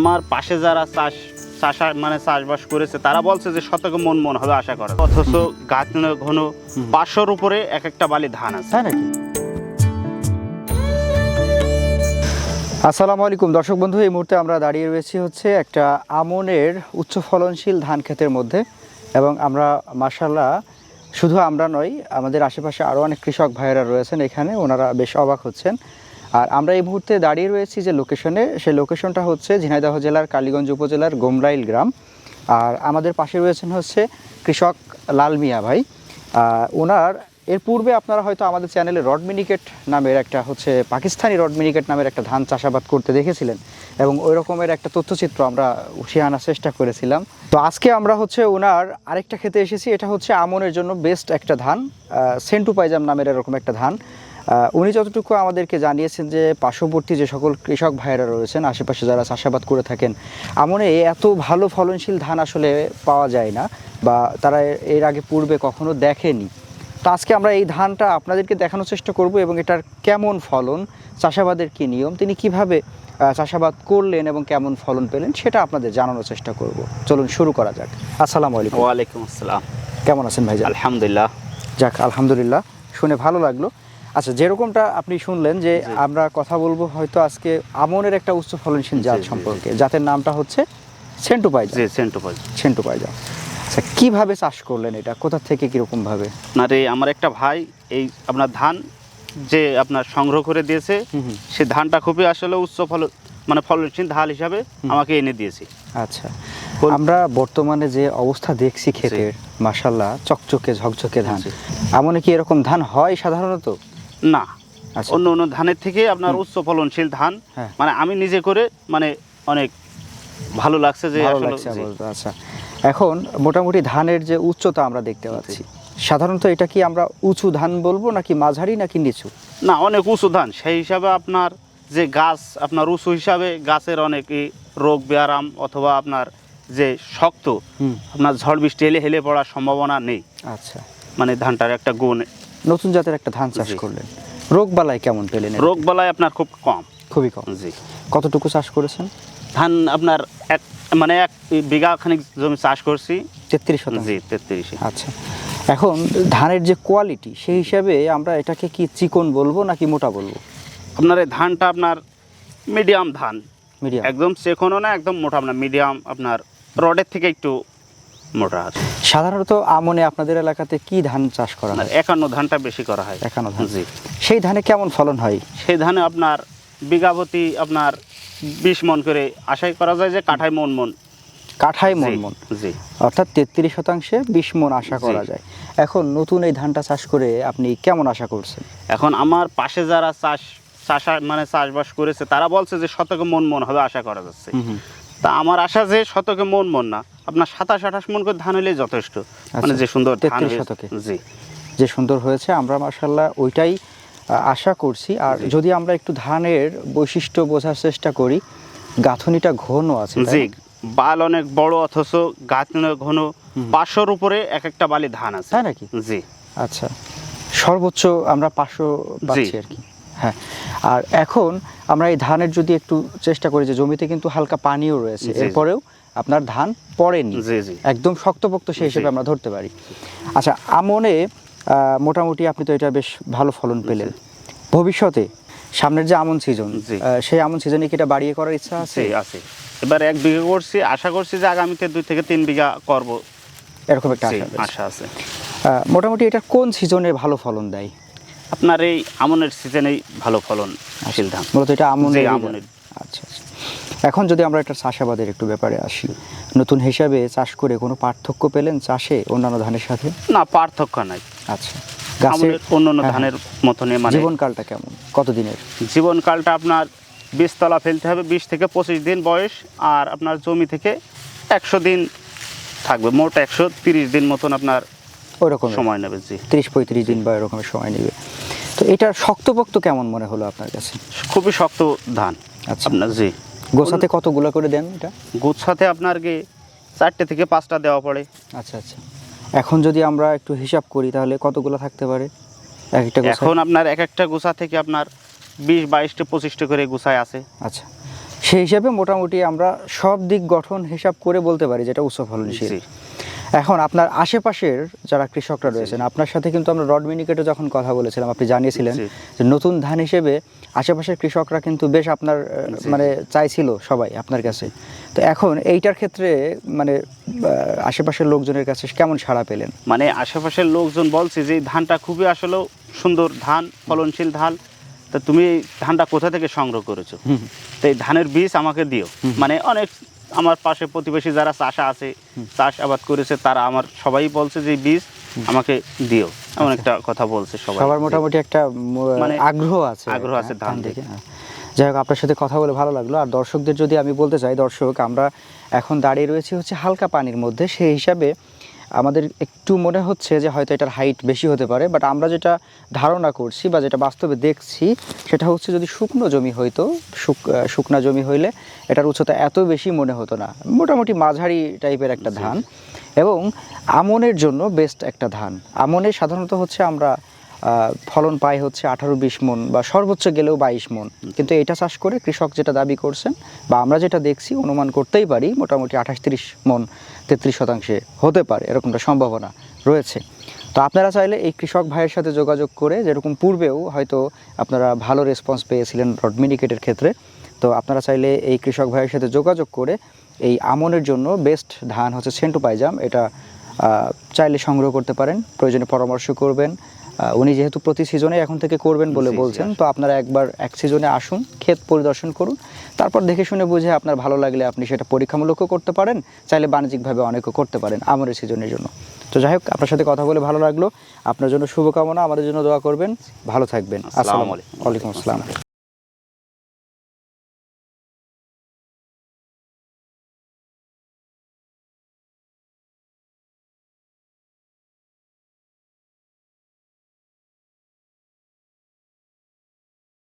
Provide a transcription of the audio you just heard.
আমার পাশে যারা চাষ চাষা মানে চাষবাস করেছে তারা বলছে যে শতকে মন মন হবে আশা করা। অথচ গাছ ঘন পাঁচশোর উপরে এক একটা বালি ধান আছে। তাই নাকি? আসসালামু আলাইকুম। দর্শক বন্ধু এই মুহূর্তে আমরা দাঁড়িয়ে রয়েছি হচ্ছে একটা আমনের উচ্চ ফলনশীল ধান ক্ষেতের মধ্যে এবং আমরা মাসাল্লাহ শুধু আমরা নই আমাদের আশেপাশে আরও অনেক কৃষক ভাইয়েরা রয়েছেন এখানে ওনারা বেশ অবাক হচ্ছেন। আর আমরা এই মুহূর্তে দাঁড়িয়ে রয়েছি যে লোকেশনে সেই লোকেশনটা হচ্ছে ঝিনাইদহ জেলার কালীগঞ্জ উপজেলার গোমরাইল গ্রাম। আর আমাদের পাশে রয়েছেন হচ্ছে কৃষক লাল মিয়া ভাই। ওনার এর পূর্বে আপনারা হয়তো আমাদের চ্যানেলে রড মিনিকেট নামের একটা হচ্ছে পাকিস্তানি রড মিনিকেট নামের একটা ধান চাষাবাদ করতে দেখেছিলেন এবং ওই রকমের একটা তথ্যচিত্র আমরা উঠিয়ে আনার চেষ্টা করেছিলাম। তো আজকে আমরা হচ্ছে ওনার আরেকটা খেতে এসেছি, এটা হচ্ছে আমনের জন্য বেস্ট একটা ধান সেন্টু পাইজাম নামের এরকম একটা ধান। উনি যতটুকু আমাদেরকে জানিয়েছেন যে পার্শ্ববর্তী যে সকল কৃষক ভাইয়েরা রয়েছেন আশেপাশে যারা চাষাবাদ করে থাকেন আমনে এত ভালো ফলনশীল ধান আসলে পাওয়া যায় না বা তারা এর আগে পূর্বে কখনো দেখেনি। তো আজকে আমরা এই ধানটা আপনাদেরকে দেখানোর চেষ্টা করব এবং এটার কেমন ফলন চাষাবাদের কী নিয়ম তিনি কীভাবে চাষাবাদ করলেন এবং কেমন ফলন পেলেন সেটা আপনাদের জানানোর চেষ্টা করব। চলুন শুরু করা যাক। আসসালামু আলাইকুম। ওয়ালাইকুম আসসালাম। কেমন আছেন ভাই আলহামদুলিল্লাহ। যাক আলহামদুলিল্লাহ। শুনে ভালো লাগল। আচ্ছা যেরকমটা আপনি শুনলেন যে আমরা কথা বলব হয়তো আজকে আমনের একটা উচ্চ ফলনশীল জাত সম্পর্কে জাতের নামটা হচ্ছে সেন্টু পাইজা জি সেন্টু পাই সেন্টু পাইজা আচ্ছা কীভাবে চাষ করলেন এটা? কোথা থেকে কীরকম ভাবে আপনার এই আমার একটা ভাই এই আপনার ধান যে আপনার সংগ্রহ করে দিয়েছে। সে ধানটা খুবই আসলে উচ্চ ফল মানে ফলনশীল ধান হিসাবে আমাকে এনে দিয়েছে। আচ্ছা। আমরা বর্তমানে যে অবস্থা দেখছি ক্ষেতের মাসাল্লাহ চকচকে ঝকঝকে ধান। জি। আমনে কি এরকম ধান হয় সাধারণত? না। আচ্ছা। অন্য অন্য ধানের থেকে আপনার উচ্চ ফলনশীল ধান হ্যাঁ। মানে আমি নিজে করে মানে অনেক ভালো লাগছে যে আচ্ছা। এখন মোটামুটি ধানের যে উচ্চতা আমরা দেখতে পাচ্ছি সাধারণত এটা কি আমরা উঁচু ধান বলব নাকি মাঝারি নাকি নিচু? না অনেক উঁচু ধান। সেই হিসাবে আপনার যে গাছ আপনার উঁচু হিসাবে গাছের অনেক রোগ ব্যায়াম অথবা আপনার যে শক্ত আপনার ঝড় বৃষ্টি এলে হেলে পড়ার সম্ভাবনা নেই। আচ্ছা। মানে ধানটার একটা গুণ নতুন জাতের একটা ধান চাষ করলেন। রোগ বালাই কেমন পেলেন? এর? রোগ বালায় আপনার খুব কম। খুবই কম। জি। কতটুকু চাষ করেছেন? ধান আপনার এক মানে এক বিঘা খানিক জমি চাষ করছি। তেত্রিশ শতাংশ। জি তেত্রিশে আচ্ছা। এখন ধানের যে কোয়ালিটি সেই হিসাবে আমরা এটাকে কি চিকন বলব নাকি মোটা বলব? আপনার এই ধানটা আপনার মিডিয়াম ধান। মিডিয়াম। একদম চেকনও না একদম মোটা। না মিডিয়াম আপনার রডের থেকে একটু মোটা আছে। সাধারণত আমনে আপনাদের এলাকাতে কি ধান চাষ করা হয়? একান্ন ধানটা বেশি করা হয়। একান্ন ধান। জি। সেই ধানে কেমন ফলন হয়? সেই ধানে আপনার বিঘাপতি আপনার বিশ মন করে আশাই করা যায় যে কাঠায় মন মন। কাঠায় মন মন। জি। অর্থাৎ তেত্রিশ শতাংশে বিশ মন আশা করা যায়। এখন নতুন এই ধানটা চাষ করে আপনি কেমন আশা করছেন? এখন আমার পাশে যারা চাষ চাষা মানে চাষবাস করেছে তারা বলছে যে শতকে মন মন হবে আশা করা যাচ্ছে। তা আমার আশা যে শতকে মন মন না। আপনার সাতাশ আঠাশ মন করে ধান হলেই যথেষ্ট। মানে যে সুন্দর ধান শতকে? জি। যে সুন্দর হয়েছে আমরা মার্শাল্লাহ ওইটাই আশা করছি। আর যদি আমরা একটু ধানের বৈশিষ্ট্য বোঝার চেষ্টা করি গাঁথনিটা ঘন আছে জি বাল অনেক বড় অথচ গাছ ঘন। পাঁচশোর উপরে এক একটা বালি ধান আছে। তাই নাকি? জি। আচ্ছা সর্বোচ্চ আমরা পাঁচশো পাচ্ছি আর কি। হ্যাঁ। আর এখন আমরা এই ধানের যদি একটু চেষ্টা করি যে জমিতে কিন্তু হালকা পানিও রয়েছে। এরপরেও আপনার ধান পড়েনি। একদম শক্তপোক্ত সেই হিসেবে আমরা ধরতে পারি। আচ্ছা আমনে মোটামুটি আপনি তো এটা বেশ ভালো ফলন পেলেন। ভবিষ্যতে সামনের যে আমন সিজন। সেই আমন সিজনে কি এটা বাড়িয়ে করার ইচ্ছা আছে? আছে। এবার এক বিঘা করছি আশা করছি যে আগামীতে দুই থেকে তিন বিঘা করব। এরকম একটা আশা আছে। মোটামুটি এটা কোন সিজনে ভালো ফলন দেয়? আপনার এই আমনের সিজনেই ভালো ফলন শীল ধান। মূলত এটা আমন জি, আমনের। আচ্ছা আচ্ছা। এখন যদি আমরা একটা চাষাবাদের একটু ব্যাপারে আসি নতুন হিসাবে চাষ করে কোনো পার্থক্য পেলেন চাষে অন্যান্য ধানের সাথে? না পার্থক্য নাই। আচ্ছা গাছের আমনের অন্য অন্য হ্যাঁ, ধানের মতনই মানে জীবনকালটা কেমন? কতদিনের? জীবনকালটা আপনার বীজতলা ফেলতে হবে বিশ থেকে পঁচিশ দিন বয়স আর আপনার জমি থেকে একশো দিন থাকবে মোট একশো তিরিশ দিন মতন আপনার ওই রকম সময় নেবে জি। তিরিশ পঁয়ত্রিশ দিন বা এরকমের সময় নেবে। তো এটা শক্তপোক্ত কেমন মনে হলো আপনার কাছে? খুবই শক্ত ধান। আচ্ছা। আপনার জি। গোছাতে কতগুলো করে দেন এটা? গুচ্ছাতে আপনার কি চারটে থেকে পাঁচটা দেওয়া পড়ে। আচ্ছা আচ্ছা। এখন যদি আমরা একটু হিসাব করি তাহলে কতগুলো থাকতে পারে? এক একটা এখন আপনার এক একটা গুছা থেকে আপনার বিশ বাইশটা পঁচিশটা করে গুছায় আছে। আচ্ছা। সেই হিসাবে মোটামুটি আমরা সব দিক গঠন হিসাব করে বলতে পারি যেটা উচ্চ ফলনশীল। এখন আপনার আশেপাশের যারা কৃষকরা রয়েছেন আপনার সাথে কিন্তু আমরা রড মিনিকেটে যখন কথা বলেছিলাম আপনি জানিয়েছিলেন যে নতুন ধান হিসেবে আশেপাশের কৃষকরা কিন্তু বেশ আপনার মানে চাইছিল সবাই আপনার কাছে। তো এখন এইটার ক্ষেত্রে মানে আশেপাশের লোকজনের কাছে কেমন সাড়া পেলেন? মানে আশেপাশের লোকজন বলছে যে ধানটা খুবই আসলে সুন্দর ধান ফলনশীল ধান। তা তুমি ধানটা কোথা থেকে সংগ্রহ করেছ? তো এই ধানের বীজ আমাকে দিও। মানে অনেক আমার পাশে প্রতিবেশী যারা চাষা আছে চাষ আবাদ করেছে তারা আমার সবাই বলছে যে বীজ আমাকে দিও। এমন একটা কথা বলছে সবাই। আচ্ছা। সবার মোটামুটি একটা মানে আগ্রহ আছে আগ্রহ আছে হ্যাঁ, ধান হ্যাঁ। যাই হোক আপনার সাথে কথা বলে ভালো লাগল। আর দর্শকদের যদি আমি বলতে চাই দর্শক আমরা এখন দাঁড়িয়ে রয়েছি হচ্ছে হালকা পানির মধ্যে। সেই হিসাবে আমাদের একটু মনে হচ্ছে যে হয়তো এটার হাইট বেশি হতে পারে বাট আমরা যেটা ধারণা করছি বা যেটা বাস্তবে দেখছি সেটা হচ্ছে যদি শুকনো জমি হইতো শুক- শুকনা জমি হইলে এটার উচ্চতা এত বেশি মনে হতো না। মোটামুটি মাঝারি টাইপের একটা ধান এবং আমনের জন্য বেস্ট একটা ধান। আমনে সাধারণত হচ্ছে আমরা ফলন পাই হচ্ছে আঠারো বিশ মন বা সর্বোচ্চ গেলেও বাইশ মন। কিন্তু এটা চাষ করে কৃষক যেটা দাবি করছেন বা আমরা যেটা দেখছি, অনুমান করতেই পারি মোটামুটি আঠাশ তিরিশ মন তেত্রিশ শতাংশে হতে পারে, এরকমটা সম্ভাবনা রয়েছে। তো আপনারা চাইলে এই কৃষক ভাইয়ের সাথে যোগাযোগ করে যেরকম পূর্বেও হয়তো আপনারা ভালো রেসপন্স পেয়েছিলেন রড রডমিনিকেটের ক্ষেত্রে, তো আপনারা চাইলে এই কৃষক ভাইয়ের সাথে যোগাযোগ করে এই আমনের জন্য বেস্ট ধান হচ্ছে সেন্টু পাইজাম, এটা চাইলে সংগ্রহ করতে পারেন। প্রয়োজনে পরামর্শ করবেন। উনি যেহেতু প্রতি সিজনে এখন থেকে করবেন বলে বলছেন তো আপনারা একবার এক সিজনে আসুন ক্ষেত পরিদর্শন করুন। তারপর দেখে শুনে বুঝে আপনার ভালো লাগলে আপনি সেটা পরীক্ষামূলকও করতে পারেন চাইলে বাণিজ্যিকভাবে অনেকও করতে পারেন আমার সিজনের জন্য। তো যাই হোক আপনার সাথে কথা বলে ভালো লাগল। আপনার জন্য শুভকামনা আমাদের জন্য দোয়া করবেন। ভালো থাকবেন। আসসালামু আলাইকুম। আলাইকুম। আসসালাম।